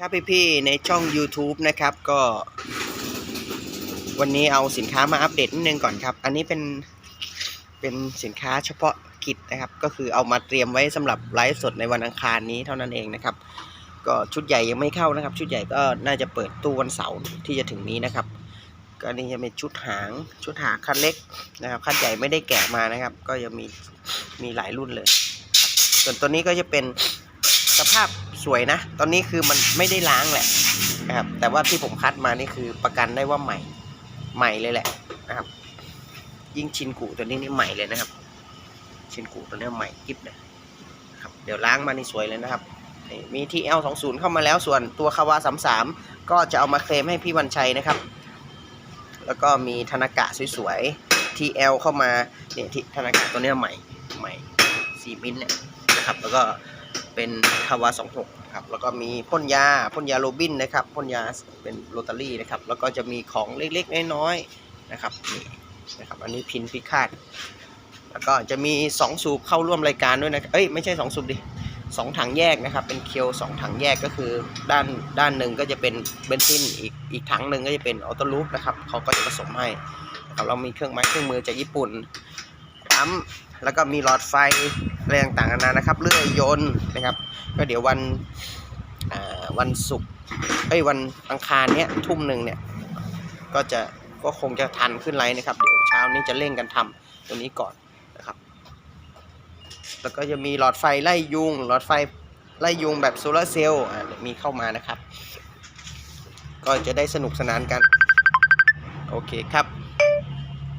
ครับพี่ๆในช่อง YouTube นะครับก็ วันนี้เอาสินค้ามาอัปเดตนิดนึงก่อนครับ อันนี้เป็นเป็นสินค้าเฉพาะกิจนะครับ ก็คือเอามาเตรียมไว้สำหรับไลฟ์สดในวันอังคารนี้เท่านั้นเองนะครับ ก็ชุดใหญ่ยังไม่เข้านะครับ ชุดใหญ่ก็น่าจะเปิดตู้วันเสาร์ที่จะถึงนี้นะครับ ก็นี่จะเป็นชุดหางชุดหางคันเล็กนะครับคันใหญ่ไม่ได้แกะมานะครับ ก็ยังมีมีหลายรุ่นเลย ส่วนตัวนี้ก็จะเป็น สภาพสวยนะ ตอนนี้คือมันไม่ได้ล้างแหละนะครับ แต่ว่าที่ผมคัดมานี่คือประกันได้ว่าใหม่ ใหม่เลยแหละนะครับ ยิ่งชินกูตัวนี้นี่ใหม่เลยนะครับ ชินกูตัวนี้ใหม่กิ๊บเลยครับ เดี๋ยวล้างมานี่สวยเลยนะครับนี่มี TL20 เข้ามาแล้วส่วนตัวคาวา33ก็จะเอามาเคลมให้พี่วันชัยนะครับ แล้วก็มีธนากะสวยๆ TL เข้ามาเนี่ยที่ธนากะตัวเนี้ยใหม่ใหม่สีมิลเนี่ยนะครับ แล้วก็ เป็นคาวา26ครับแล้วก็มีพ่นยาพ่นยาโรบินนะครับพ่นยาเป็นโรตารี่นะครับแล้วก็จะมีของเล็กๆน้อยๆนะครับนี่นะครับอันนี้พินพิฆาตแล้วก็จะมี 2 สูบเข้าร่วมรายการด้วยนะครับเอ้ยไม่ใช่ 2 สูบดิสองถังแยกนะครับ เป็นเคียวสองถังแยกก็คือด้านด้านหนึ่งก็จะเป็นเบนซินอีกอีกถังหนึ่งก็จะเป็นออโต้ลูปนะครับเขาก็จะผสมให้ครับเรามีเครื่องไม้เครื่องมือจากญี่ปุ่นปั๊ม แล้วก็มีหลอดไฟอะไรต่างๆนานานะครับ เลื่อยยนต์นะครับ ก็เดี๋ยววันวันศุกร์เอ้วันอังคารเนี้ยทุ่มหนึ่งเนี่ยก็จะก็คงจะทันขึ้นไลน์นะครับ เดี๋ยวเช้านี้จะเร่งกันทำตัวนี้ก่อนนะครับ แล้วก็จะมีหลอดไฟไล่ยุง หลอดไฟไล่ยุงแบบโซลาร์เซลล์มีเข้ามานะครับ ก็จะได้สนุกสนานกัน โอเคครับ